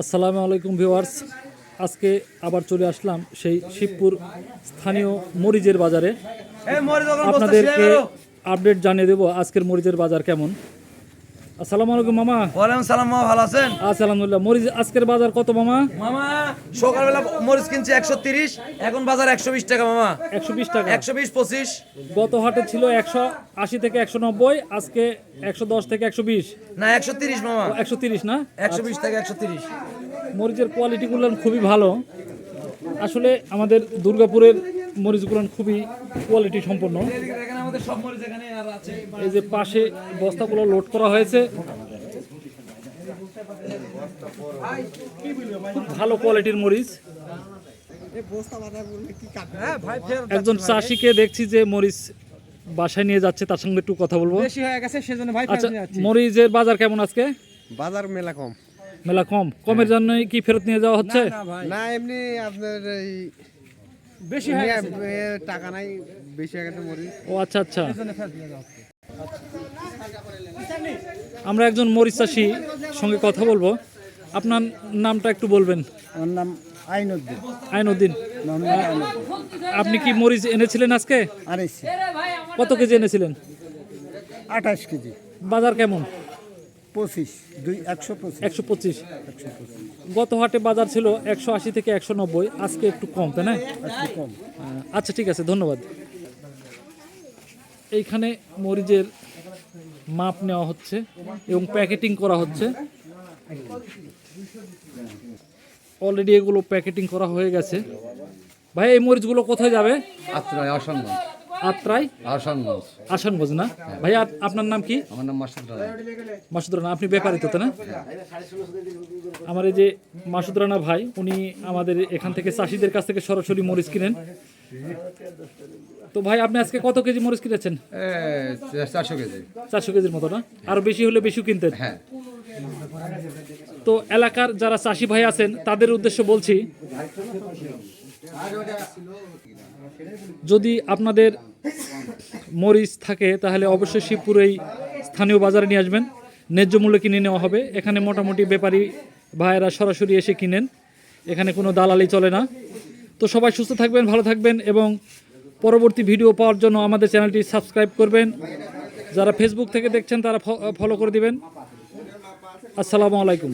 আসসালামু আলাইকুম ভিওয়ার্স আজকে আবার চলে আসলাম সেই শিবপুর স্থানীয় মরিচের বাজারে। আপনাদেরকে আপডেট জানিয়ে দেবো আজকের মরিচের বাজার কেমন। আসসালামু আলাইকুম মামা। ওয়ালাইকুম সালাম মামা ভালো আছেন? আচ্ছা আলহামদুলিল্লাহ। মরিচ আজকের বাজার কত মামা? মামা সকালবেলা মরিচ কিনছে একশো তিরিশ এখন বাজার একশো বিশ টাকা মামা। একশো বিশ টাকা। একশো বিশ পঁচিশ। গত হাটে ছিল একশো আশি থেকে একশো নব্বই আজকে একশো দশ থেকে একশো বিশ। না একশো তিরিশ মামা। একশো তিরিশ না? একশো বিশ থেকে একশো তিরিশ। মরিচের কোয়ালিটিগুলো খুবই ভালো। আসলে আমাদের দুর্গাপুরের মরিচগুলো খুবই কোয়ালিটি সম্পন্ন। এখানে আমাদের সব মরিচ এখানে আর আছে এই যে পাশে বস্তাগুলো লোড করা হয়েছে। খুব ভালো কোয়ালিটির মরিচ। একজন চাষিকে দেখছি যে মরিচ বাসায় নিয়ে যাচ্ছে তার সঙ্গে একটু কথা বলব। বেশি হয়ে গেছে সেজন্য ভাই আচ্ছা মরিচের বাজার কেমন আজকে? বাজার মেলা কম। মেলা কম। কমের জন্যই কি ফেরত নিয়ে যাওয়া হচ্ছে? না এমনি আপনার এই বেশি হয়ে টাকা নাই বেশি হয়ে গেছে ও আচ্ছা আচ্ছা। আমরা একজন মরিচ চাষি সঙ্গে কথা বলব। আপনার নামটা একটু বলবেন। আমার নাম আইনুদ্দিন। আইনুদ্দিন। আপনি কি মরিচ এনেছিলেন আজকে? কত কেজি এনেছিলেন? আঠাশ কেজি। বাজার কেমন? পঁচিশ দুই একশো পঁচিশ। একশো পঁচিশ। গত হাটে বাজার ছিল একশো আশি থেকে একশো নব্বই আজকে একটু কম তাই না? কম। আচ্ছা ঠিক আছে ধন্যবাদ। এইখানে মরিচের মাপ নেওয়া হচ্ছে এবং প্যাকেটিং করা হচ্ছে। অলরেডি এগুলো প্যাকেটিং করা হয়ে গেছে। ভাই এই মরিচগুলো কোথায় যাবে? আত্রায় আসানগঞ্জ। আত্রাই? আসানগঞ্জ আসানগঞ্জ না? ভাই আপনার নাম কি? আমার নাম মাসুদ রানা। মাসুদ রানা আপনি ব্যাপারী তো না? আমার এই যে মাসুদ রানা ভাই উনি আমাদের এখান থেকে চাষিদের কাছ থেকে সরাসরি মরিচ কিনেন। তো ভাই আপনি আজকে কত কেজি মরিচ কিনেছেন? চারশো কেজি। চারশো কেজির মতো না? আরও বেশি হলে বেশি কিনতেন। হ্যাঁ। তো এলাকার যারা চাষি ভাই আছেন তাদের উদ্দেশ্য বলছি যদি আপনাদের মরিচ থাকে, তাহলে অবশ্যই শিবপুর এই স্থানীয় বাজারে নিয়ে আসবেন। ন্যায্য মূল্যে কিনে নেওয়া হবে। এখানে মোটামুটি ব্যাপারী ভাইয়েরা সরাসরি এসে কিনেন। এখানে কোনো দালালি চলে না। তো সবাই সুস্থ থাকবেন, ভালো থাকবেন এবং পরবর্তী ভিডিও পাওয়ার জন্য আমাদের চ্যানেলটি সাবস্ক্রাইব করবেন। যারা ফেসবুক থেকে দেখছেন, তারা ফলো করে দিবেন। আসসালামু আলাইকুম।